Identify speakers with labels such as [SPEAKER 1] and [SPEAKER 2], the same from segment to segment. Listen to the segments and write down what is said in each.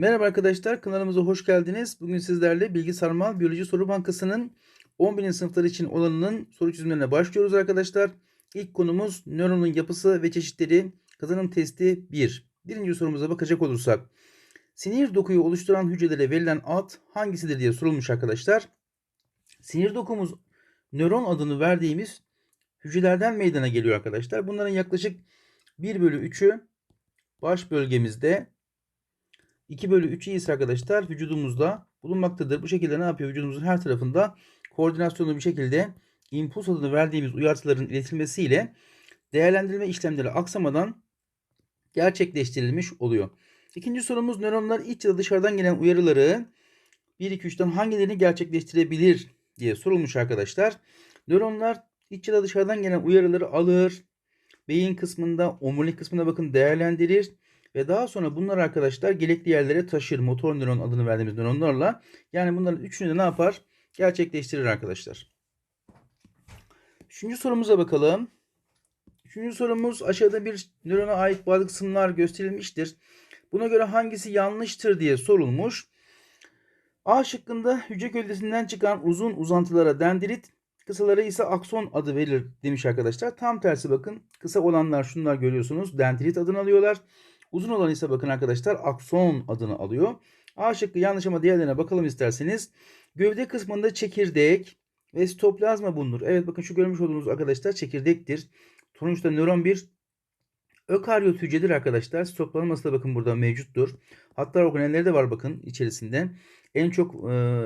[SPEAKER 1] Merhaba arkadaşlar, kanalımıza hoş geldiniz. Bugün sizlerle Bilgi Sarmal Biyoloji Soru Bankası'nın 11. sınıflar için olanının soru çözümlerine başlıyoruz arkadaşlar. İlk konumuz nöronun yapısı ve çeşitleri kazanım testi 1. Birinci sorumuza bakacak olursak. Sinir dokuyu oluşturan hücrelere verilen ad hangisidir diye sorulmuş arkadaşlar. Sinir dokumuz nöron adını verdiğimiz hücrelerden meydana geliyor arkadaşlar. Bunların yaklaşık 1 bölü 3'ü baş bölgemizde 2 bölü 3'ü ise arkadaşlar vücudumuzda bulunmaktadır. Bu şekilde ne yapıyor? Vücudumuzun her tarafında koordinasyonlu bir şekilde impuls adını verdiğimiz uyartıların iletilmesiyle değerlendirme işlemleri aksamadan gerçekleştirilmiş oluyor. İkinci sorumuz nöronlar iç ya da dışarıdan gelen uyarıları 1, 2, 3'ten hangilerini gerçekleştirebilir diye sorulmuş arkadaşlar. Nöronlar iç ya da dışarıdan gelen uyarıları alır. Beyin kısmında, omurilik kısmına bakın değerlendirir. Ve daha sonra bunlar arkadaşlar gerekli yerlere taşır. Motor nöron adını verdiğimiz nöronlarla. Yani bunların üçünü de ne yapar? Gerçekleştirir arkadaşlar. Üçüncü sorumuza bakalım. Üçüncü sorumuz aşağıda bir nörona ait bazı kısımlar gösterilmiştir. Buna göre hangisi yanlıştır diye sorulmuş. A şıkkında hücre gövdesinden çıkan uzun uzantılara dendrit, kısalara ise akson adı verilir demiş arkadaşlar. Tam tersi bakın. Kısa olanlar şunlar görüyorsunuz. Dendrit adını alıyorlar. Uzun olan ise bakın arkadaşlar akson adını alıyor. A şıkkı yanlış ama diğerlerine bakalım isterseniz. Gövde kısmında çekirdek ve sitoplazma bulunur. Evet bakın şu görmüş olduğunuz arkadaşlar çekirdektir. Sonuçta nöron bir ökaryot hücredir arkadaşlar. Sitoplazması da bakın burada mevcuttur. Hatta organelleri de var bakın içerisinde. En çok e,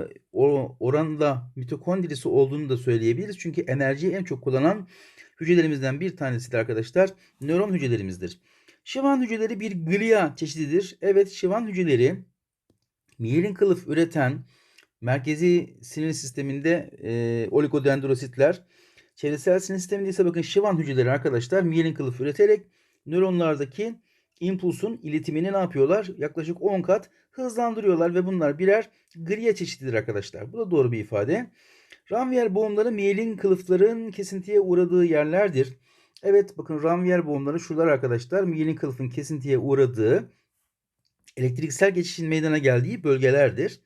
[SPEAKER 1] oranda mitokondrisi olduğunu da söyleyebiliriz. Çünkü enerjiyi en çok kullanan hücrelerimizden bir tanesidir arkadaşlar. Nöron hücrelerimizdir. Şivan hücreleri bir glia çeşididir. Evet şivan hücreleri miyelin kılıf üreten merkezi sinir sisteminde e, oligodendrositler, çevresel sinir sisteminde ise bakın şivan hücreleri arkadaşlar miyelin kılıf üreterek nöronlardaki impulsun iletimini ne yapıyorlar? Yaklaşık 10 kat hızlandırıyorlar ve bunlar birer glia çeşididir arkadaşlar. Bu da doğru bir ifade. Ranvier boğumları miyelin kılıfların kesintiye uğradığı yerlerdir. Evet bakın Ranvier boğumları şuralar arkadaşlar. Miyelin kılıfın kesintiye uğradığı elektriksel geçişin meydana geldiği bölgelerdir.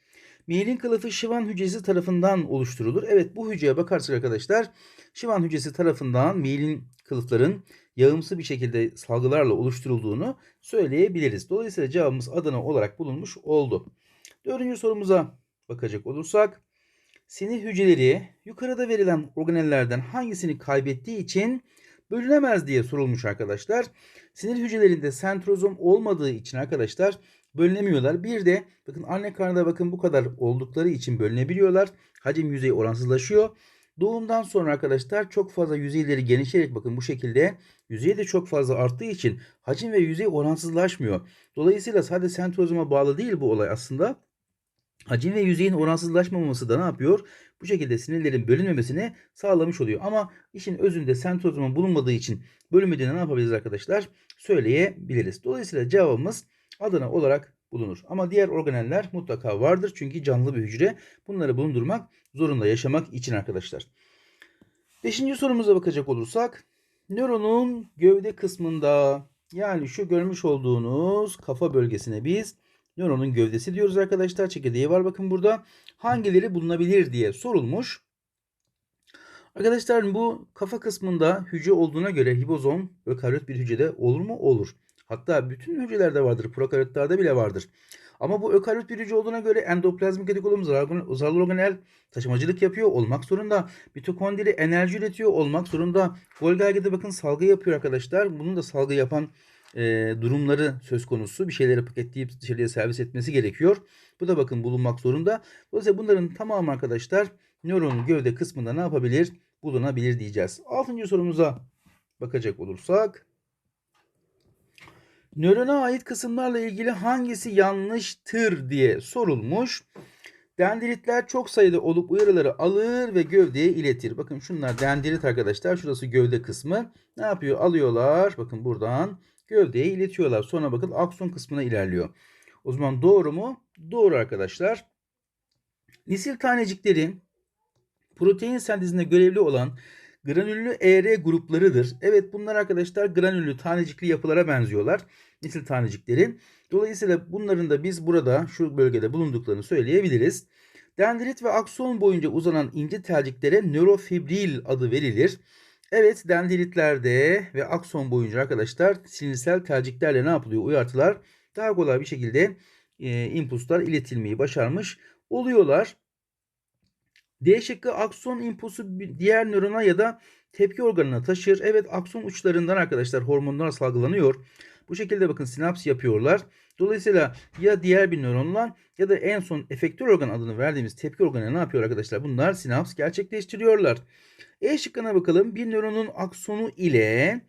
[SPEAKER 1] Miyelin kılıfı şivan hücresi tarafından oluşturulur. Evet bu hücreye bakarsak arkadaşlar şivan hücresi tarafından miyelin kılıfların yağımsı bir şekilde salgılarla oluşturulduğunu söyleyebiliriz. Dolayısıyla cevabımız Adana olarak bulunmuş oldu. Dördüncü sorumuza bakacak olursak sinir hücreleri yukarıda verilen organellerden hangisini kaybettiği için bölünemez diye sorulmuş arkadaşlar. Sinir hücrelerinde sentrozom olmadığı için arkadaşlar bölünemiyorlar. Bir de bakın anne karnında bakın bu kadar oldukları için bölünebiliyorlar. Hacim yüzeyi oransızlaşıyor. Doğumdan sonra arkadaşlar çok fazla yüzeyleri genişleyerek bakın bu şekilde yüzey de çok fazla arttığı için hacim ve yüzey oransızlaşmıyor. Dolayısıyla sadece sentrozoma bağlı değil bu olay aslında. Hacim ve yüzeyin oransızlaşmaması da ne yapıyor? Bu şekilde sinirlerin bölünmemesini sağlamış oluyor. Ama işin özünde sentrozomun bulunmadığı için bölünmediğini ne yapabiliriz arkadaşlar? Söyleyebiliriz. Dolayısıyla cevabımız Adana olarak bulunur. Ama diğer organeller mutlaka vardır. Çünkü canlı bir hücre. Bunları bulundurmak zorunda yaşamak için arkadaşlar. Beşinci sorumuza bakacak olursak. Nöronun gövde kısmında yani şu görmüş olduğunuz kafa bölgesine biz nöronun gövdesi diyoruz arkadaşlar. Çekirdeği var bakın burada. Hangileri bulunabilir diye sorulmuş. Arkadaşlar bu kafa kısmında hücre olduğuna göre hibozom ökaryot bir hücrede olur mu? Olur. Hatta bütün hücrelerde vardır. Prokaryotlerde bile vardır. Ama bu ökaryot bir hücre olduğuna göre endoplazmik retikulum zararlı organel taşımacılık yapıyor olmak zorunda. Mitokondri enerji üretiyor olmak zorunda. Golgi'de bakın salgı yapıyor arkadaşlar. Bunun da salgı yapan e, durumları söz konusu. Bir şeyleri paketleyip dışarıya servis etmesi gerekiyor. Bu da bakın bulunmak zorunda. Dolayısıyla bunların tamamı arkadaşlar nöronun gövde kısmında ne yapabilir? Bulunabilir diyeceğiz. Altıncı sorumuza bakacak olursak. Nörona ait kısımlarla ilgili hangisi yanlıştır diye sorulmuş. Dendritler çok sayıda olup uyarıları alır ve gövdeye iletir. Bakın şunlar dendrit arkadaşlar. Şurası gövde kısmı. Ne yapıyor? Alıyorlar. Bakın buradan gövdeye iletiyorlar. Sonra bakın akson kısmına ilerliyor. O zaman doğru mu? Doğru arkadaşlar. Nisil tanecikleri protein sentezinde görevli olan granüllü ER gruplarıdır. Evet bunlar arkadaşlar granüllü tanecikli yapılara benziyorlar. Nitil tanecikleri. Dolayısıyla bunların da biz burada şu bölgede bulunduklarını söyleyebiliriz. Dendrit ve akson boyunca uzanan ince telciklere nörofibril adı verilir. Evet dendritlerde ve akson boyunca arkadaşlar sinirsel telciklerle ne yapılıyor? Uyartılar daha kolay bir şekilde e, impulslar iletilmeyi başarmış oluyorlar. D şıkkı akson impulsu diğer nörona ya da tepki organına taşır. Evet akson uçlarından arkadaşlar hormonlar salgılanıyor. Bu şekilde bakın sinaps yapıyorlar. Dolayısıyla ya diğer bir nöronla ya da en son efektör organ adını verdiğimiz tepki organı ne yapıyor arkadaşlar? Bunlar sinaps gerçekleştiriyorlar. E şıkkına bakalım. Bir nöronun aksonu ile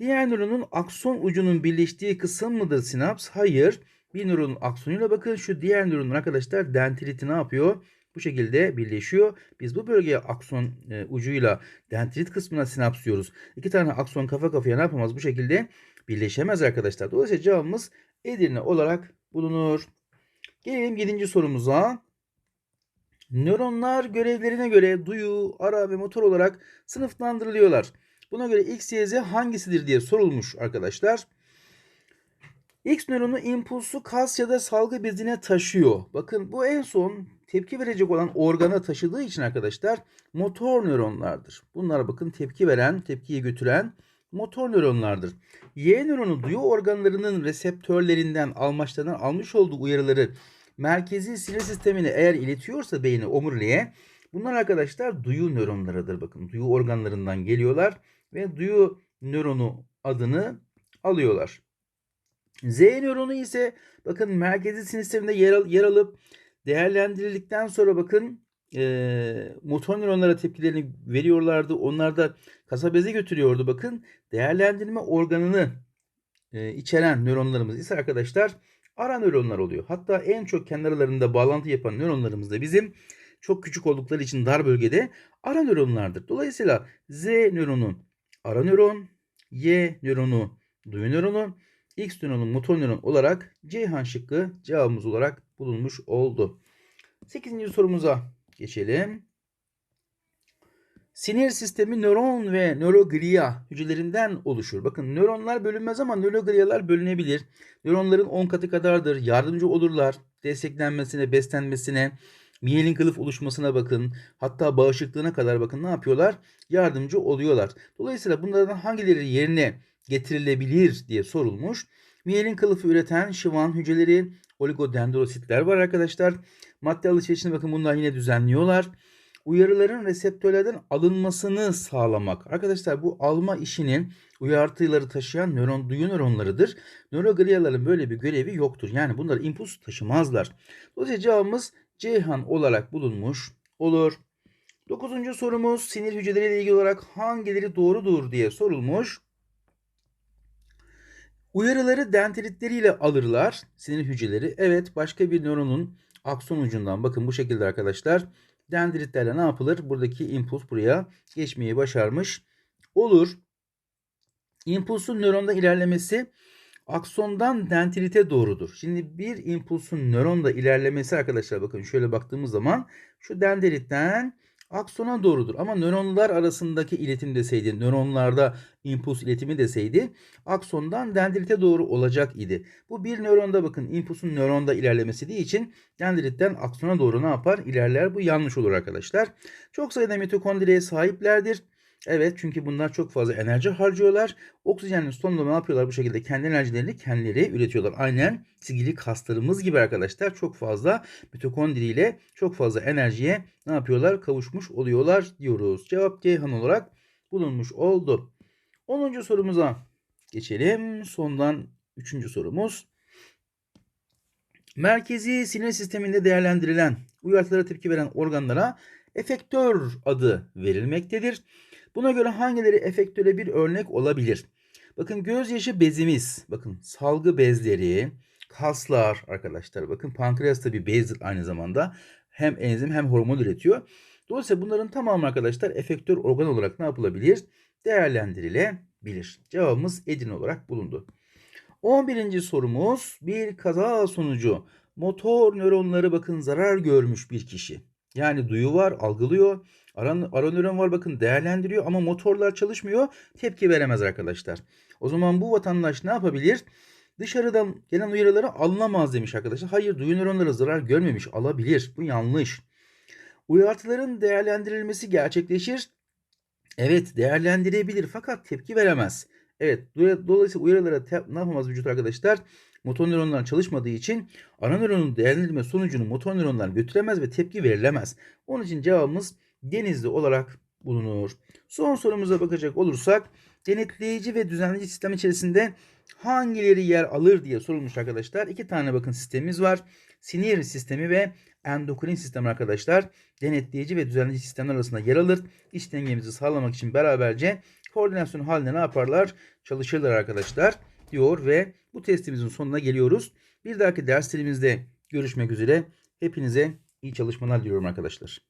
[SPEAKER 1] diğer nöronun akson ucunun birleştiği kısım mıdır sinaps? Hayır. Bir nöronun aksonuyla bakın şu diğer nöronun arkadaşlar dendriti ne yapıyor? Bu şekilde birleşiyor. Biz bu bölgeye akson e, ucuyla dendrit kısmına sinaps diyoruz. İki tane akson kafa kafaya ne yapamaz? Bu şekilde birleşemez arkadaşlar. Dolayısıyla cevabımız Edirne olarak bulunur. Gelelim 7. sorumuza. Nöronlar görevlerine göre duyu, ara ve motor olarak sınıflandırılıyorlar. Buna göre X, Y, Z hangisidir diye sorulmuş arkadaşlar. X nöronu impulsu kas ya da salgı bezine taşıyor. Bakın bu en son tepki verecek olan organa taşıdığı için arkadaşlar motor nöronlardır. Bunlar bakın tepki veren, tepkiyi götüren motor nöronlardır. Y nöronu duyu organlarının reseptörlerinden almaçlarından almış olduğu uyarıları merkezi sinir sistemine eğer iletiyorsa beyni omuriliğe bunlar arkadaşlar duyu nöronlarıdır. Bakın duyu organlarından geliyorlar ve duyu nöronu adını alıyorlar. Z nöronu ise bakın merkezi sinir sisteminde yer, al, yer alıp değerlendirildikten sonra bakın e, motor nöronlara tepkilerini veriyorlardı. Onlar da kasa beze götürüyordu. Bakın değerlendirme organını e, içeren nöronlarımız ise arkadaşlar ara nöronlar oluyor. Hatta en çok kendi aralarında bağlantı yapan nöronlarımız da bizim çok küçük oldukları için dar bölgede ara nöronlardır. Dolayısıyla Z nöronu ara nöron, Y nöronu duyu nöronu, X nöronu motor nöron olarak Ceyhan şıkkı cevabımız olarak bulunmuş oldu. 8. sorumuza geçelim. Sinir sistemi nöron ve nöroglia hücrelerinden oluşur. Bakın nöronlar bölünmez ama nöroglialar bölünebilir. Nöronların 10 katı kadardır. Yardımcı olurlar. Desteklenmesine, beslenmesine, miyelin kılıf oluşmasına bakın. Hatta bağışıklığına kadar bakın ne yapıyorlar? Yardımcı oluyorlar. Dolayısıyla bunlardan hangileri yerine getirilebilir diye sorulmuş. Miyelin kılıfı üreten şıvan hücreleri oligodendrositler var arkadaşlar. Madde alışverişine bakın bunlar yine düzenliyorlar. Uyarıların reseptörlerden alınmasını sağlamak. Arkadaşlar bu alma işinin uyartıları taşıyan nöron duyu nöronlarıdır. Nörogliaların böyle bir görevi yoktur. Yani bunlar impuls taşımazlar. Dolayısıyla cevabımız Ceyhan olarak bulunmuş olur. Dokuzuncu sorumuz sinir hücreleriyle ilgili olarak hangileri doğrudur diye sorulmuş. Uyarıları dendritleriyle alırlar sinir hücreleri. Evet başka bir nöronun akson ucundan bakın bu şekilde arkadaşlar. Dendritlerle ne yapılır? Buradaki impuls buraya geçmeyi başarmış olur. İmpulsun nöronda ilerlemesi aksondan dendrite doğrudur. Şimdi bir impulsun nöronda ilerlemesi arkadaşlar bakın şöyle baktığımız zaman şu dendritten aksona doğrudur. Ama nöronlar arasındaki iletim deseydi, nöronlarda impuls iletimi deseydi aksondan dendrite doğru olacak idi. Bu bir nöronda bakın impulsun nöronda ilerlemesi değil için dendritten aksona doğru ne yapar? İlerler. Bu yanlış olur arkadaşlar. Çok sayıda mitokondriye sahiplerdir. Evet çünkü bunlar çok fazla enerji harcıyorlar. Oksijenli sonunda ne yapıyorlar bu şekilde kendi enerjilerini kendileri üretiyorlar. Aynen sigili kaslarımız gibi arkadaşlar çok fazla mitokondri ile çok fazla enerjiye ne yapıyorlar kavuşmuş oluyorlar diyoruz. Cevap Ceyhan olarak bulunmuş oldu. 10. sorumuza geçelim. Sondan 3. sorumuz. Merkezi sinir sisteminde değerlendirilen uyarılara tepki veren organlara efektör adı verilmektedir. Buna göre hangileri efektöre bir örnek olabilir? Bakın gözyaşı bezimiz, bakın salgı bezleri, kaslar arkadaşlar. Bakın pankreas da bir bezdir aynı zamanda. Hem enzim hem hormon üretiyor. Dolayısıyla bunların tamamı arkadaşlar efektör organ olarak ne yapılabilir? Değerlendirilebilir. Cevabımız Edirne olarak bulundu. 11. sorumuz bir kaza sonucu motor nöronları bakın zarar görmüş bir kişi. Yani duyu var, algılıyor. Aran, ara nöron var bakın değerlendiriyor ama motorlar çalışmıyor. Tepki veremez arkadaşlar. O zaman bu vatandaş ne yapabilir? Dışarıdan gelen uyarıları anlamaz demiş arkadaşlar. Hayır duyu nöronları zarar görmemiş alabilir. Bu yanlış. Uyartıların değerlendirilmesi gerçekleşir. Evet değerlendirebilir fakat tepki veremez. Evet dolayısıyla uyarılara ne yapamaz vücut arkadaşlar? Motor nöronlar çalışmadığı için ana nöronun değerlendirme sonucunu motor nöronlar götüremez ve tepki verilemez. Onun için cevabımız denizli olarak bulunur. Son sorumuza bakacak olursak denetleyici ve düzenleyici sistem içerisinde hangileri yer alır diye sorulmuş arkadaşlar. İki tane bakın sistemimiz var. Sinir sistemi ve endokrin sistem arkadaşlar. Denetleyici ve düzenleyici sistemler arasında yer alır. İç dengemizi sağlamak için beraberce koordinasyon halinde ne yaparlar? Çalışırlar arkadaşlar diyor ve bu testimizin sonuna geliyoruz. Bir dahaki derslerimizde görüşmek üzere. Hepinize iyi çalışmalar diliyorum arkadaşlar.